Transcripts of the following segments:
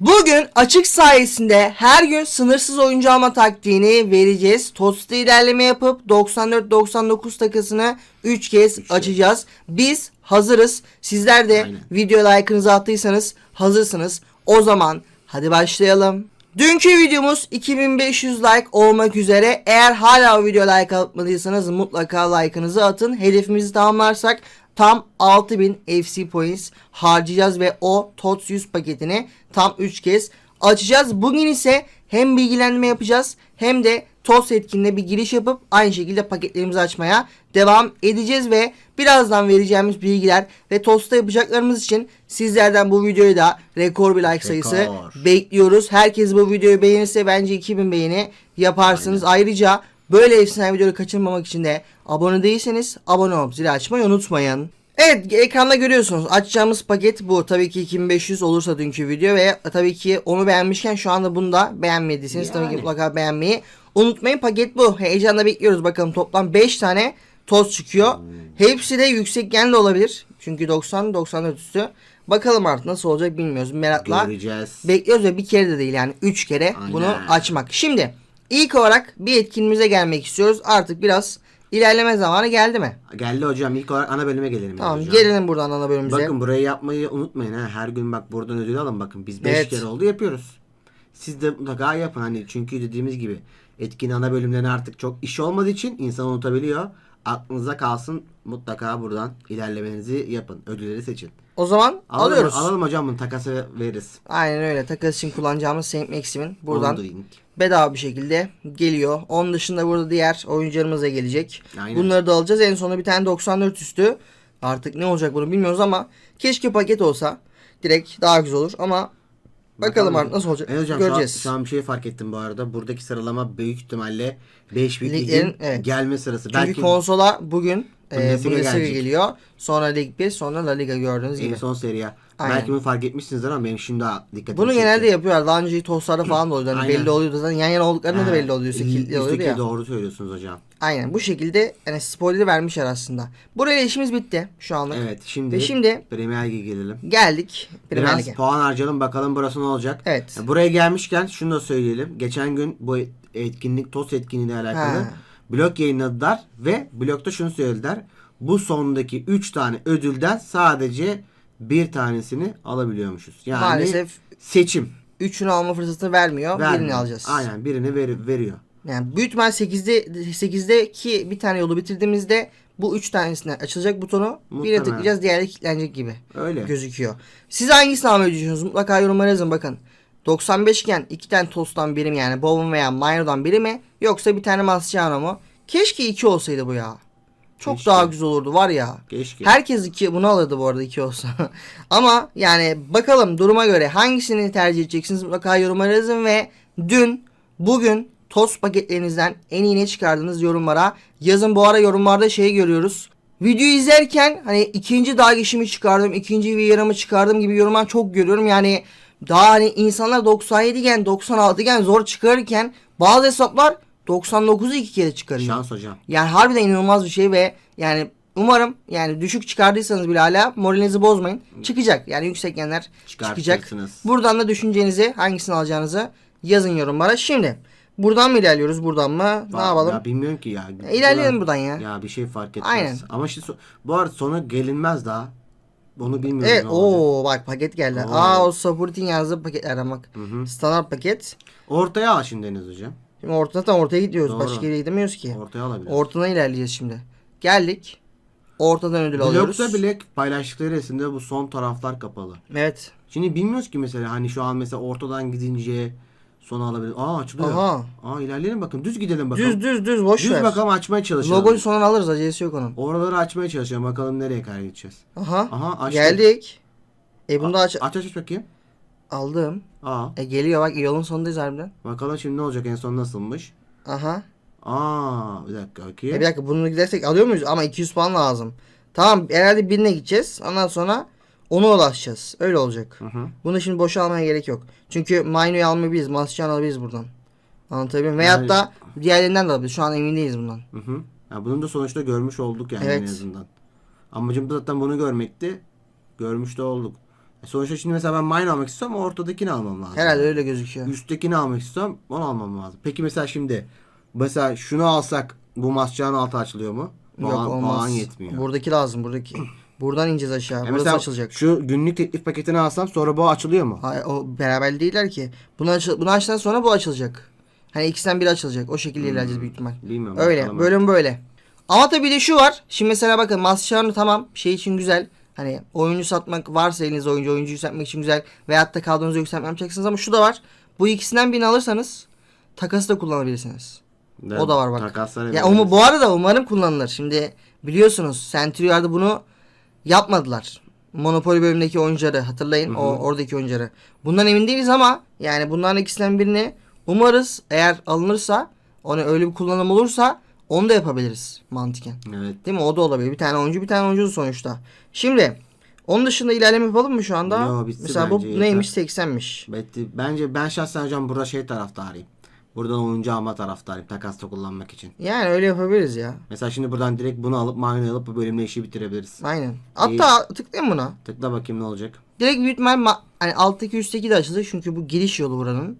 Bugün açık sayesinde her gün sınırsız oyuncu alma taktiğini vereceğiz. Tosta ilerleme yapıp 94-99 takısını 3 kez açacağız. Biz hazırız. Sizler de Aynen. video like'ınızı attıysanız hazırsınız. O zaman hadi başlayalım. Dünkü videomuz 2500 like olmak üzere. Eğer hala o video like atmadıysanız mutlaka like'ınızı atın. Hedefimizi tamamlarsak tam 6000 FC points harcayacağız ve o TOTS 100 paketini tam 3 kez açacağız. Bugün ise hem bilgilendirme yapacağız hem de TOTS etkinliğine bir giriş yapıp aynı şekilde paketlerimizi açmaya devam edeceğiz ve birazdan vereceğimiz bilgiler ve TOTS'ta yapacaklarımız için sizlerden bu videoyu da rekor bir like sayısı Rekor. bekliyoruz. Herkes bu videoyu beğenirse bence 2000 beğeni yaparsınız. Ayrıca böyle efsane videoları kaçırmamak için de abone değilseniz abone olup zili açmayı unutmayın. Evet ekranda görüyorsunuz açacağımız paket bu. Tabii ki 2500 olursa dünkü video ve tabii ki onu beğenmişken şu anda bunu da beğenmediyseniz tabii ki Yani. mutlaka beğenmeyi unutmayın. Paket bu. Heyecanla bekliyoruz bakalım toplam 5 tane toz çıkıyor. Hepsi de yüksek gen de olabilir. Çünkü 90-94 üstü. Bakalım artık nasıl olacak bilmiyoruz. Merakla Göreceğiz. bekliyoruz ve bir kere de değil yani 3 kere Aynen. bunu açmak. Şimdi ilk olarak bir etkinliğimize gelmek istiyoruz. Artık biraz ilerleme zamanı geldi mi? Geldi hocam. İlk olarak ana bölüme gelelim. Tamam hocam. gelelim buradan ana bölümümüze. Bakın burayı yapmayı unutmayın ha. Her gün bak buradan ödül alın. Bakın biz 5 Evet. kere oldu yapıyoruz. Siz de mutlaka yapın. Hani çünkü dediğimiz gibi etkin ana bölümlerine artık çok iş olmadığı için insan unutabiliyor. Aklınıza kalsın mutlaka buradan ilerlemenizi yapın. Ödülleri seçin. O zaman Alalım, alıyoruz. Alalım hocam bunu takası veririz. Aynen öyle. Takas için kullanacağımız Saint Maxim'in buradan bedava bir şekilde geliyor. Onun dışında burada diğer oyuncularımız da gelecek. Aynen. Bunları da alacağız. En sonunda bir tane 94 üstü. Artık ne olacak bunu bilmiyoruz ama keşke paket olsa. Direkt daha güzel olur ama bakalım, artık nasıl olacak. Evet hocam Göreceğiz. Şu, an, şu an bir şey fark ettim bu arada. Buradaki sıralama büyük ihtimalle 5 büyük ligin evet. gelme sırası. Çünkü Belki konsola bugün Bundesliga Bundesliga gelecek. geliyor. Sonra Lig 1, sonra La Liga gördüğünüz en gibi. son seriye. Aynen. Belki bunu fark etmişsinizdir ama benim şimdi daha dikkatimi Bunu çekti. genelde yapıyorlar. Daha önce toslarda falan da oluyordu. Hani belli oluyordu zaten. Yan yana olduklarında da belli oluyor. Kilitli oluyordu ya. doğru söylüyorsunuz hocam. Aynen bu şekilde yani spoiler'ı vermişler aslında. Buraya işimiz bitti şu anlık. Evet şimdi, Ve şimdi Premier Lig'e gelelim. geldik Premier Biraz Lig'e. puan harcayalım bakalım burası ne olacak. Evet. Buraya gelmişken şunu da söyleyelim. Geçen gün bu etkinlik TOS etkinliğiyle alakalı Ha. Blok yayınladılar ve blokta şunu söylediler. Bu sondaki 3 tane ödülden sadece bir tanesini alabiliyormuşuz. Yani Maalesef seçim. üçünü alma fırsatını vermiyor. vermiyor. Birini alacağız. Aynen birini ver- veriyor. Yani büyük ihtimal 8'de 8'deki bir tane yolu bitirdiğimizde bu üç tanesine açılacak butonu. Birine Muhtemelen. tıklayacağız diğeri kilitlenecek gibi Öyle. gözüküyor. Siz hangisini almayı düşünüyorsunuz? Mutlaka yorumlara yazın bakın. 95 iken iki tane Tost'tan biri mi yani Bowen veya Mino'dan biri mi? Yoksa bir tane Mascherano mu? Keşke iki olsaydı bu ya. Çok Keşke. daha güzel olurdu var ya. Keşke. Herkes iki bunu alırdı bu arada iki olsa. Ama yani bakalım duruma göre hangisini tercih edeceksiniz mutlaka yorumlara yazın ve dün bugün tost paketlerinizden en iyi ne çıkardınız yorumlara yazın. Bu ara yorumlarda şeyi görüyoruz. Videoyu izlerken hani ikinci dağ geçimi çıkardım, ikinci VR'ımı çıkardım gibi yorumlar çok görüyorum. Yani daha hani insanlar 97 iken 96 iken zor çıkarırken bazı hesaplar 99'u iki kere çıkarıyor. Şans hocam. Yani harbiden inanılmaz bir şey ve yani umarım yani düşük çıkardıysanız bile hala moralinizi bozmayın. Çıkacak. Yani yüksek genler çıkacak. Buradan da düşüncenizi hangisini alacağınızı yazın yorumlara. Şimdi buradan mı ilerliyoruz buradan mı? Ne yapalım? Ya bilmiyorum ki ya. Ya ilerleyelim buradan ya. Ya bir şey fark etmez. Aynen. Ama işte so- bu arada sona gelinmez daha. Onu bilmiyorum Evet ne olacak. o bak paket geldi. Oo. Aa o supporting yazdığı paketlerden bak. hı. Standart paket. Ortaya al şimdi Deniz hocam. Şimdi ortadan ortaya gidiyoruz. Doğru. Başka yere gidemiyoruz ki. Ortaya alabilir. Ortadan ilerleyeceğiz şimdi. Geldik. Ortadan ödül alıyoruz. Blokta bile paylaştıkları resimde bu son taraflar kapalı. Evet. Şimdi bilmiyoruz ki mesela hani şu an mesela ortadan gidince sona alabilir. Aa açılıyor. Aha. Aa ilerleyelim bakın. Düz gidelim bakalım. Düz düz düz boş Düz ver. bakalım açmaya çalışalım. Logoyu sonra alırız acelesi yok onun. Oraları açmaya çalışalım. Bakalım nereye kadar gideceğiz. Aha. Aha açtık. Geldik. E bunu da aç Aç aç aç bakayım. aldım. Aa. E geliyor bak yolun sonundayız harbiden. Bakalım şimdi ne olacak en son nasılmış. Aha. Aa bir dakika bakayım. E bir dakika bunu gidersek alıyor muyuz? Ama 200 puan lazım. Tamam herhalde birine gideceğiz. Ondan sonra ona ulaşacağız. Öyle olacak. Hı hı. Bunu şimdi boşa almaya gerek yok. Çünkü Mino'yu almayabiliriz. Mascan alabiliriz buradan. Anlatabiliyor muyum? Veyahut da diğerlerinden de alabiliriz. Şu an emin değiliz bundan. Hı hı. Ya bunun da sonuçta görmüş olduk yani Evet. en azından. Amacım da zaten bunu görmekti. Görmüş de olduk. E Sonuçta şimdi mesela ben mine almak istiyorum ortadakini almam lazım. Herhalde öyle gözüküyor. Üsttekini almak istiyorum onu almam lazım. Peki mesela şimdi mesela şunu alsak bu masçağın altı açılıyor mu? Yok Puan- olmaz. Puan yetmiyor. Buradaki lazım buradaki. Buradan ineceğiz aşağı. E Burası mesela açılacak. şu günlük teklif paketini alsam sonra bu açılıyor mu? Hayır, o beraber değiller ki. Bunu, açı, bunu açtıktan sonra bu açılacak. Hani ikisinden biri açılacak. O şekilde ilerleyeceğiz büyük ihtimal. Bilmiyorum. Öyle. bakalım. Bölüm böyle. Ama tabii de şu var. Şimdi mesela bakın Mascherano tamam şey için güzel. Hani oyuncu satmak varsa elinizde oyuncu oyuncu yükseltmek için güzel. Veyahut da kadronuzu yükseltmek yapacaksınız ama şu da var. Bu ikisinden birini alırsanız takası da kullanabilirsiniz. De- O da var bak. Takaslara Ya umu, bu arada umarım kullanılır. Şimdi biliyorsunuz Centurio'da bunu yapmadılar. Monopoly bölümündeki oyuncuları hatırlayın. O oradaki oyuncuları. Bundan emin değiliz ama yani bunların ikisinden birini umarız eğer alınırsa onu öyle bir kullanım olursa onu da yapabiliriz mantıken. Evet. Değil mi? O da olabilir. Bir tane oyuncu bir tane oyuncu sonuçta. Şimdi onun dışında ilerleme yapalım mı şu anda? Yo, bitsin Mesela bu bence, yeter. neymiş? 80'miş. Betti. Bence ben şahsen hocam burada şey taraftarıyım. Buradan oyuncu alma taraftarıyım takasta kullanmak için. Yani öyle yapabiliriz ya. Mesela şimdi buradan direkt bunu alıp mine alıp bu bölümle işi bitirebiliriz. Aynen. Hatta tıklayayım buna. Tıkla bakayım ne olacak. Direkt büyük ihtimal ma- hani alttaki üstteki de açılacak çünkü bu giriş yolu buranın.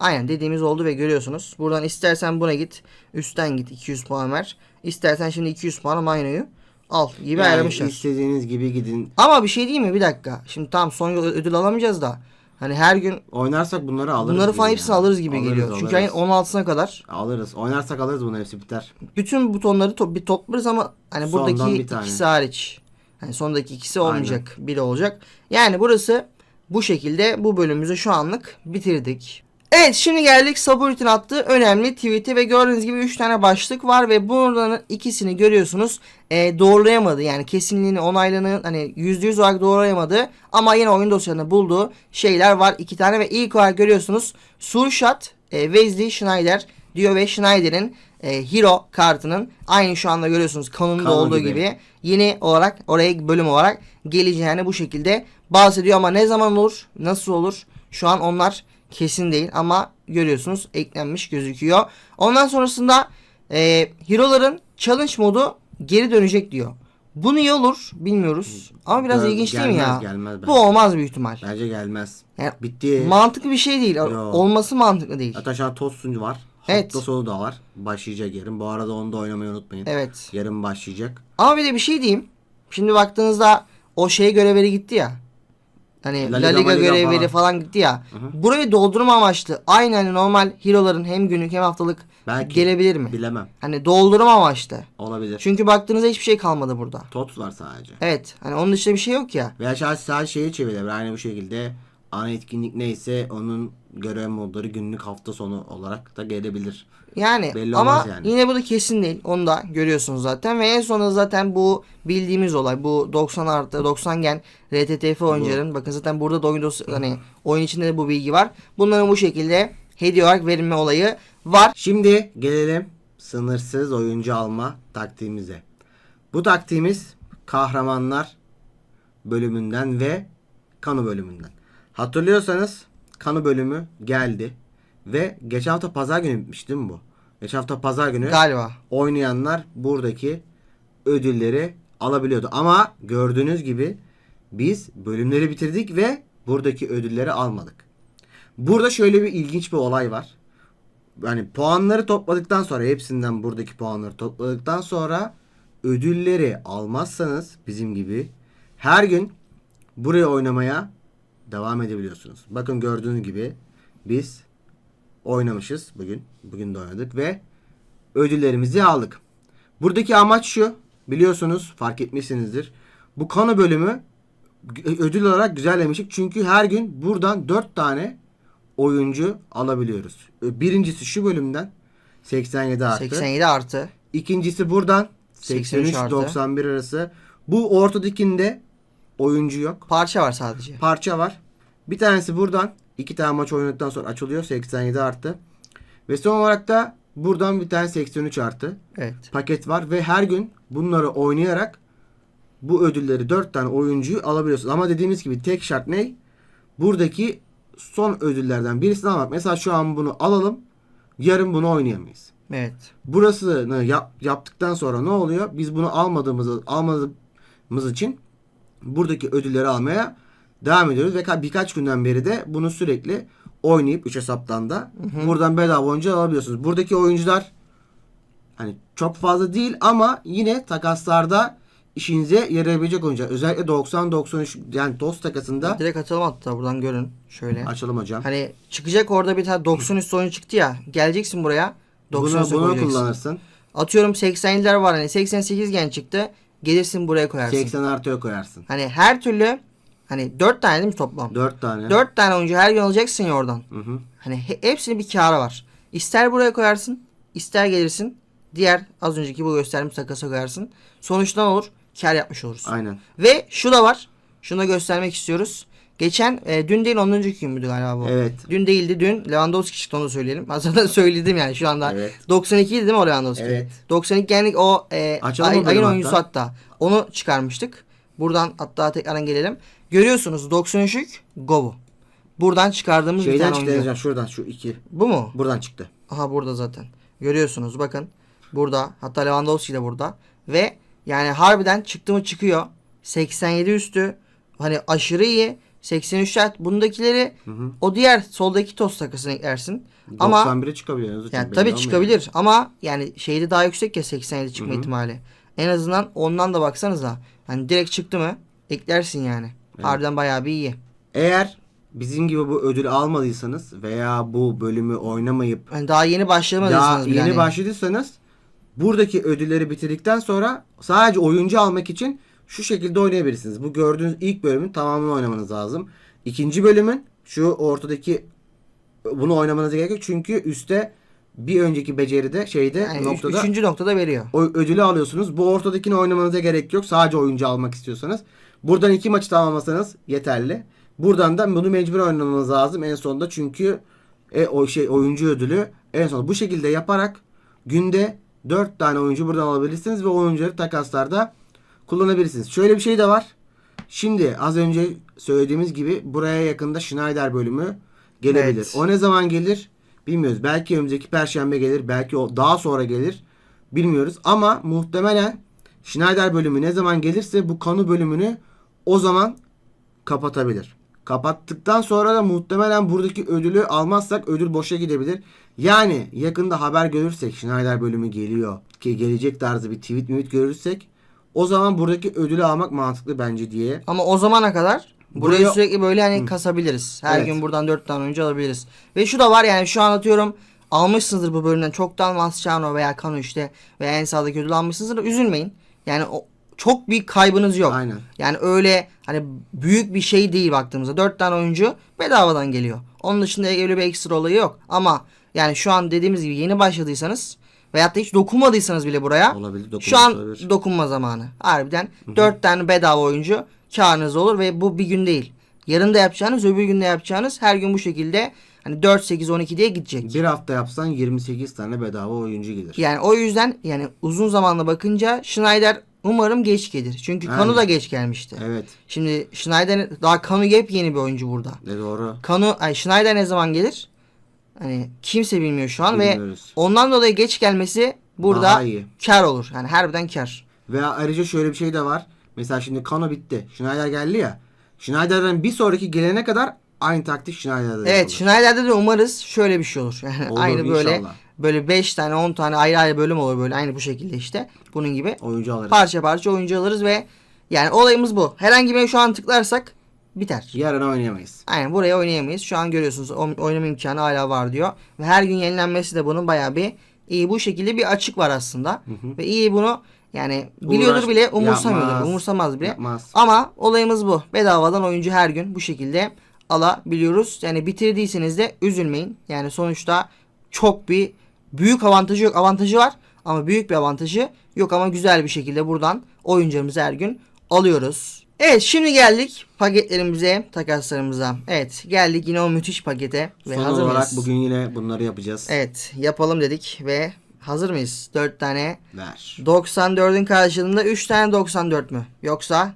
Aynen dediğimiz oldu ve görüyorsunuz. Buradan istersen buna git. Üstten git 200 puan ver. İstersen şimdi 200 puan Mino'yu al gibi Yani ayarlamışlar. istediğiniz gibi gidin. Ama bir şey değil mi? Bir dakika. Şimdi tamam son ödül alamayacağız da. Hani her gün Oynarsak bunları alırız. bunları falan hepsini ya. alırız gibi Alırız, geliyor. Çünkü ayın alırız. 16'sına kadar Alırız. Oynarsak alırız bunların hepsi biter. bütün butonları to- bir toplarız ama hani Sondan buradaki ikisi hariç. Hani sondaki ikisi olmayacak. Biri olacak. Yani burası bu şekilde bu bölümümüzü şu anlık bitirdik. Evet şimdi geldik Saburit'in attığı önemli tweet'e ve gördüğünüz gibi 3 tane başlık var ve bunların ikisini görüyorsunuz. E, doğrulayamadı yani kesinliğini onaylığını hani %100 olarak doğrulayamadı. Ama yine oyun dosyalarında bulduğu şeyler var. İki tane ve ilk olarak görüyorsunuz Surshot e, Wesley Schneider diyor ve Schneider'in e, Hero kartının aynı şu anda görüyorsunuz kanunda Kanun olduğu gibi. gibi yeni olarak oraya bölüm olarak geleceğini bu şekilde bahsediyor. Ama ne zaman olur nasıl olur? Şu an onlar kesin değil ama görüyorsunuz eklenmiş gözüküyor. Ondan sonrasında e, hero'ların challenge modu geri dönecek diyor. Bu niye olur bilmiyoruz ama biraz Gel- ilginç değil mi ya? gelmez, gelmez bence. Bu olmaz büyük ihtimal. Bence gelmez. Yani Bitti. mantıklı bir şey değil. Yo. Olması mantıklı değil. An Tosun var. Evet. Hafta sonu da var. Başlayacak yarın. Bu arada onu da oynamayı unutmayın. Evet. Yarın başlayacak. Ama bir de bir şey diyeyim. Şimdi baktığınızda o şey görevleri gitti ya. Hani La La Liga, Ma Liga görevleri falan. falan gitti ya. Burayı doldurma amaçlı. Aynı hani normal hero'ların hem günlük hem haftalık Belki. gelebilir mi? Bilemem. Hani doldurma amaçlı. Olabilir. Çünkü baktığınızda hiçbir şey kalmadı burada. Tot var sadece. Evet. Hani onun dışında bir şey yok ya. Veya sadece, sadece şeyi çevirebilir. Aynı bu şekilde ana etkinlik neyse onun görev modları günlük hafta sonu olarak da gelebilir. Yani Belli ama yani. yine bu da kesin değil. Onu da görüyorsunuz zaten. Ve en sonunda zaten bu bildiğimiz olay. Bu 90 artı 90 gen RTTF oyuncuların. Bakın zaten burada da oyun dosya, hani oyun içinde de bu bilgi var. Bunların bu şekilde hediye olarak verilme olayı var. Şimdi gelelim sınırsız oyuncu alma taktiğimize. Bu taktiğimiz kahramanlar bölümünden ve kanı bölümünden. Hatırlıyorsanız kanı bölümü geldi ve geçen hafta pazar günü bitmiş değil mi bu? Geçen hafta pazar günü Galiba. oynayanlar buradaki ödülleri alabiliyordu. Ama gördüğünüz gibi biz bölümleri bitirdik ve buradaki ödülleri almadık. Burada şöyle bir ilginç bir olay var. Yani puanları topladıktan sonra hepsinden buradaki puanları topladıktan sonra ödülleri almazsanız bizim gibi her gün buraya oynamaya devam edebiliyorsunuz. Bakın gördüğünüz gibi biz oynamışız bugün. Bugün de oynadık ve ödüllerimizi aldık. Buradaki amaç şu. Biliyorsunuz fark etmişsinizdir. Bu konu bölümü ödül olarak güzellemiştik. Çünkü her gün buradan 4 tane oyuncu alabiliyoruz. Birincisi şu bölümden 87 artı. 87 artı. İkincisi buradan 83 artı. 83-91 arası. Bu ortadakinde oyuncu yok. Parça var sadece. Parça var. Bir tanesi buradan. İki tane maç oynadıktan sonra açılıyor. 87 artı. Ve son olarak da buradan bir tane 83 artı Evet. paket var. Ve her gün bunları oynayarak bu ödülleri 4 tane oyuncuyu alabiliyorsunuz. Ama dediğimiz gibi tek şart ne? Buradaki son ödüllerden birisini almak. Mesela şu an bunu alalım. Yarın bunu oynayamayız. Evet. Burasını yap, yaptıktan sonra ne oluyor? Biz bunu almadığımızı almadığımız için buradaki ödülleri almaya devam ediyoruz ve ka- birkaç günden beri de bunu sürekli oynayıp 3 hesaptan da buradan bedava oyuncu alabiliyorsunuz. Buradaki oyuncular hani çok fazla değil ama yine takaslarda işinize yarayabilecek oyuncular. Özellikle 90-93 yani toz takasında Direkt atalım hatta buradan görün. Şöyle. açalım hocam. Hani çıkacak orada bir tane 90 üstü oyun çıktı ya. Geleceksin buraya. 90 Bunu, bunu kullanırsın. Atıyorum 87'ler var hani 88 gen çıktı. Gelirsin buraya koyarsın. 80 artıya koyarsın. Hani her türlü hani 4 tane değil mi toplam? 4 tane. 4 tane oyuncu her gün alacaksın ya oradan. Hı hı. Hani he- hepsinin bir karı var. İster buraya koyarsın, ister gelirsin. Diğer az önceki bu gösterdiğim takasa koyarsın. Sonuçta ne olur? Kar yapmış olursun. Aynen. Ve şu da var. Şunu da göstermek istiyoruz. Geçen e, dün değil ondan önceki gün müydü galiba bu? Evet. Dün değildi dün. Lewandowski çıktı onu da söyleyelim. Aslında söyledim yani şu anda. Evet. 92 idi değil mi o Lewandowski? Evet. 92 genlik o e, Açalım ay- ayın benim oyuncusu hatta? hatta. Onu çıkarmıştık. Buradan hatta tekrardan gelelim. Görüyorsunuz 93'lük Gobu. Buradan çıkardığımız bir Şeyden tane çıktı oyuncu. Şuradan şu iki. Bu mu? Buradan çıktı. Aha burada zaten. Görüyorsunuz bakın. Burada. Hatta Lewandowski de burada. Ve yani harbiden çıktı mı çıkıyor. 87 üstü. Hani aşırı iyi. 83'ler bundakileri hı. o diğer soldaki toz takısını eklersin. Ama 91'e çıkabiliyor. Özür yani tabii çıkabilir ama yani şeyde daha yüksek ya 87 çıkma ihtimali. En azından ondan da baksanıza. Hani direkt çıktı mı eklersin yani. Harbiden bayağı bir iyi. Eğer bizim gibi bu ödülü almadıysanız veya bu bölümü oynamayıp Hani daha yeni daha başlamadıysanız bile yeni hani- başladıysanız buradaki ödülleri bitirdikten sonra sadece oyuncu almak için şu şekilde oynayabilirsiniz. Bu gördüğünüz ilk bölümün tamamını oynamanız lazım. İkinci bölümün şu ortadaki bunu oynamanıza gerek yok. Çünkü üstte bir önceki beceride şeyde yani üç- noktada üçüncü noktada veriyor. o ödülü alıyorsunuz. Bu ortadakini oynamanıza gerek yok. Sadece oyuncu almak istiyorsanız. Buradan iki maçı tamamlasanız yeterli. Buradan da bunu mecbur oynamanız lazım en sonunda. Çünkü e, o şey oyuncu ödülü en son bu şekilde yaparak günde 4 tane oyuncu buradan alabilirsiniz ve oyuncuları takaslarda kullanabilirsiniz. Şöyle bir şey de var. Şimdi az önce söylediğimiz gibi buraya yakında Schneider bölümü gelebilir. Evet. O ne zaman gelir bilmiyoruz. Belki önümüzdeki perşembe gelir. Belki o daha sonra gelir. Bilmiyoruz ama muhtemelen Schneider bölümü ne zaman gelirse bu kanu bölümünü o zaman kapatabilir. Kapattıktan sonra da muhtemelen buradaki ödülü almazsak ödül boşa gidebilir. Yani yakında haber görürsek Schneider bölümü geliyor ki gelecek tarzı bir tweet tweet görürsek o zaman buradaki ödülü almak mantıklı bence diye. Ama o zamana kadar burayı Buraya- sürekli böyle hani kasabiliriz. Her Evet. gün buradan 4 tane oyuncu alabiliriz. Ve şu da var yani şu an atıyorum almışsınızdır bu bölümden çoktan Mascherano veya Kanu işte veya en sağdaki ödül almışsınızdır. Üzülmeyin. Yani o çok bir kaybınız yok. Aynen. Yani öyle hani büyük bir şey değil baktığımızda. 4 tane oyuncu bedavadan geliyor. Onun dışında öyle bir ekstra olayı yok. Ama yani şu an dediğimiz gibi yeni başladıysanız veyahut da hiç dokunmadıysanız bile buraya Olabilir, şu an olabilir. dokunma zamanı. Harbiden 4 tane bedava oyuncu karınız olur ve bu bir gün değil. Yarın da yapacağınız, öbür gün de yapacağınız her gün bu şekilde hani 4 8 12 diye gidecek. Bir hafta yapsan 28 tane bedava oyuncu gelir. Yani o yüzden yani uzun zamanla bakınca Schneider umarım geç gelir. Çünkü Kanu Aynen. da geç gelmişti. Evet. Şimdi Schneider daha Kanu yepyeni bir oyuncu burada. De doğru. Kanu ay Schneider ne zaman gelir? Hani kimse bilmiyor şu an Bilmiyoruz. ve ondan dolayı geç gelmesi burada Daha iyi. kar olur. Yani harbiden kar. Ve ayrıca şöyle bir şey de var. Mesela şimdi Kano bitti. Schneider geldi ya. Schneider'den bir sonraki gelene kadar aynı taktik Schneider'de Evet yapılır. Schneider'de de umarız şöyle bir şey olur. Yani Olur aynı böyle inşallah. böyle 5 tane 10 tane ayrı ayrı bölüm olur böyle aynı bu şekilde işte. Bunun gibi Oyuncu alırız. parça parça oyuncu alırız ve yani olayımız bu. Herhangi birine şu an tıklarsak biter. Yarın oynayamayız. Aynen buraya oynayamayız. Şu an görüyorsunuz o- oynama imkanı hala var diyor. Ve her gün yenilenmesi de bunun bayağı bir iyi. Bu şekilde bir açık var aslında. Ve iyi bunu yani biliyordur Uğraş- bile umursamıyordur. yapmaz. Umursamaz bile. Yapmaz. Ama olayımız bu. Bedavadan oyuncu her gün bu şekilde alabiliyoruz. Yani bitirdiyseniz de üzülmeyin. Yani sonuçta çok bir büyük avantajı yok. Avantajı var ama büyük bir avantajı yok ama güzel bir şekilde buradan oyuncularımızı her gün alıyoruz. Evet şimdi geldik paketlerimize, takaslarımıza. Evet geldik yine o müthiş pakete ve Son hazır olarak mıyız? bugün yine bunları yapacağız. Evet yapalım dedik ve hazır mıyız? 4 tane Ver. 94'ün karşılığında 3 tane 94 mü? Yoksa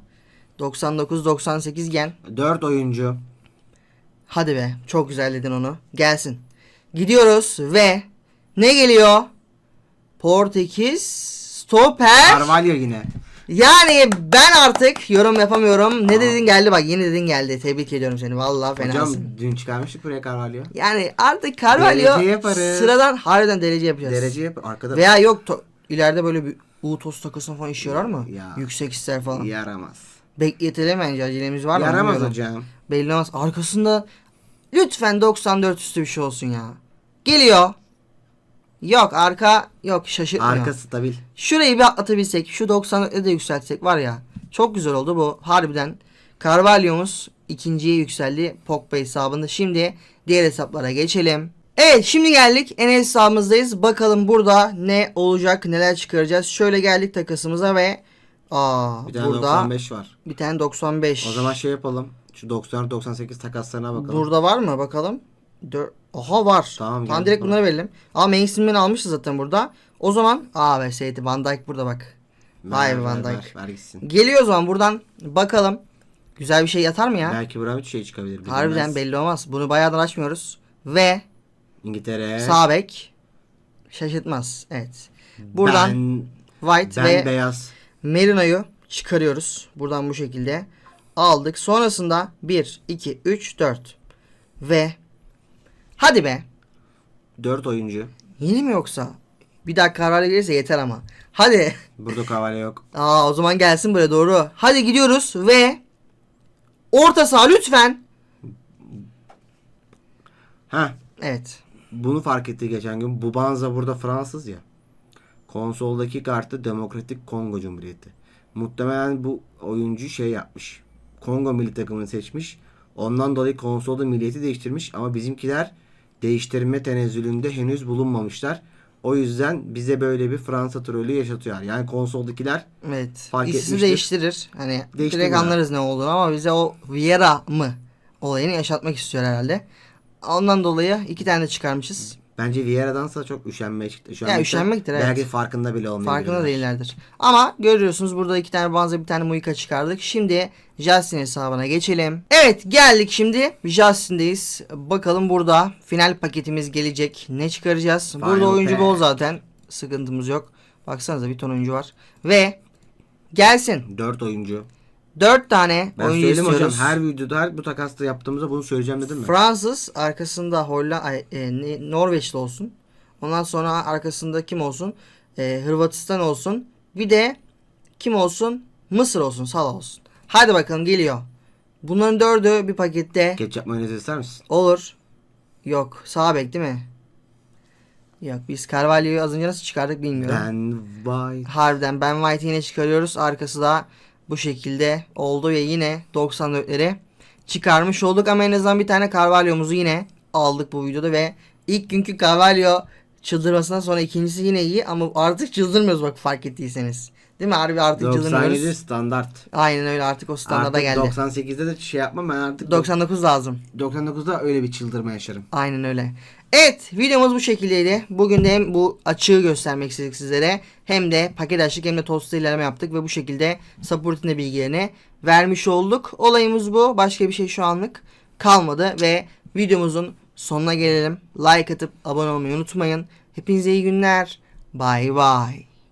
99 98 gen. 4 oyuncu. Hadi be çok güzel dedin onu. Gelsin. Gidiyoruz ve ne geliyor? Portekiz stoper. Carvalho yine. Yani ben artık yorum yapamıyorum. Ne dedin geldi bak yeni dedin geldi. Tebrik ediyorum seni. Vallahi Hocam fenasın. dün çıkarmıştık buraya Carvalho. Yani artık Carvalho sıradan harbiden derece yapacağız. Derece yap arkada Veya yok to- ileride böyle bir U-Toz takılsın falan işe yarar mı? Ya. Yüksek ister falan. yaramaz. Bekletelim bence acelemiz var mı? Yaramaz hocam. Belli olmaz. Arkasında lütfen 94 üstü bir şey olsun ya. Geliyor. Yok arka yok şaşırtmıyor. Arka stabil. Şurayı bir atlatabilsek, şu 90'lıkları da yükseltsek var ya. Çok güzel oldu bu. Harbiden Carvalho'muz ikinciye yükseldi Pogba hesabında. Şimdi diğer hesaplara geçelim. Evet şimdi geldik en hesabımızdayız. Bakalım burada ne olacak, neler çıkaracağız. Şöyle geldik takasımıza ve aa Bir tane burada 95 var. bir tane 95. O zaman şey yapalım. Şu 90-98 takaslarına bakalım. Burada var mı bakalım? Dör... Aha var. Tamam, Tamam direkt bunları verelim. Ama mainstream'ini almışız zaten burada. O zaman aa ve Seyit'i Van Dijk burada bak. Vay be Van ver, Dijk. ver gitsin. Geliyor o zaman buradan bakalım. Güzel bir şey yatar mı ya? Belki bir şey çıkabilir. bilinmez. Harbiden belli olmaz. Bunu bayağıdır açmıyoruz. Ve İngiltere. sağ bek şaşırtmaz. Evet. Buradan Ben, White ben ve beyaz. Merino'yu çıkarıyoruz. Buradan bu şekilde aldık. Sonrasında 1, 2, 3, 4 ve hadi be 4 oyuncu. Yeni mi yoksa? Bir daha kararlı gelirse yeter ama. Hadi. Burada Carvalho yok. Aa o zaman gelsin buraya doğru. Hadi gidiyoruz ve orta saha lütfen. Ha, Evet. bunu fark etti geçen gün. Bubanza burada Fransız ya. Konsoldaki kartı Demokratik Kongo Cumhuriyeti. Muhtemelen bu oyuncu şey yapmış. Kongo milli takımını seçmiş. Ondan dolayı konsolda milliyeti değiştirmiş ama bizimkiler değiştirme tenezzülünde henüz bulunmamışlar. O yüzden bize böyle bir Fransa trolü yaşatıyor. Yani konsoldakiler Evet. Fark İsmi değiştirir. Hani direkt anlarız ne olduğunu ama bize o Vieira mı olayını yaşatmak istiyor herhalde. Ondan dolayı iki tane de çıkarmışız. Bence Vieira'dansa çok üşenmeye çıktı. Üşenmekten- üşenmektir, evet. Belki farkında bile olmayabilirler. Farkında değillerdir. Ama görüyorsunuz burada iki tane banza bir tane Muika çıkardık. Şimdi Justin hesabına geçelim. Evet geldik şimdi Justin'deyiz. Bakalım burada final paketimiz gelecek. Ne çıkaracağız? burada Final oyuncu pack. bol zaten. Sıkıntımız yok. Baksanıza bir ton oyuncu var. Ve gelsin. 4 oyuncu. 4 tane Ben oyuncu söyledim hocam istiyoruz. her videoda her bu takasta yaptığımızda bunu söyleyeceğim dedim mi? Fransız arkasında Hollanda e, Norveçli olsun. Ondan sonra arkasında kim olsun? E, Hırvatistan olsun. Bir de kim olsun? Mısır olsun, Sala olsun. Hadi bakalım geliyor. Bunların dördü bir pakette Ketçap mayonez ister misin? olur. Yok, sağ bek değil mi? Yok, biz Carvalho'yu az önce nasıl çıkardık bilmiyorum. Ben vay. Harbiden Ben White'i yine çıkarıyoruz. Arkası da bu şekilde oldu ve yine 94'leri çıkarmış olduk. Ama en azından bir tane Carvalho'muzu yine aldık bu videoda ve ilk günkü Carvalho çıldırmasından sonra ikincisi yine iyi ama artık çıldırmıyoruz bak fark ettiyseniz. Değil mi? Harbi artık 97 çıldırmıyoruz. standart. Aynen öyle artık o standarda Artık geldi. 98'de de şey yapmam ben artık 99 lazım. 99'da öyle bir çıldırma yaşarım. Aynen öyle. Evet videomuz bu şekildeydi. Bugün de hem bu açığı göstermek istedik sizlere. Hem de paket açtık hem de tosta ilerleme yaptık. Ve bu şekilde support'un da bilgilerini vermiş olduk. Olayımız bu. Başka bir şey şu anlık kalmadı. Ve videomuzun sonuna gelelim. Like atıp abone olmayı unutmayın. Hepinize iyi günler. Bye bye.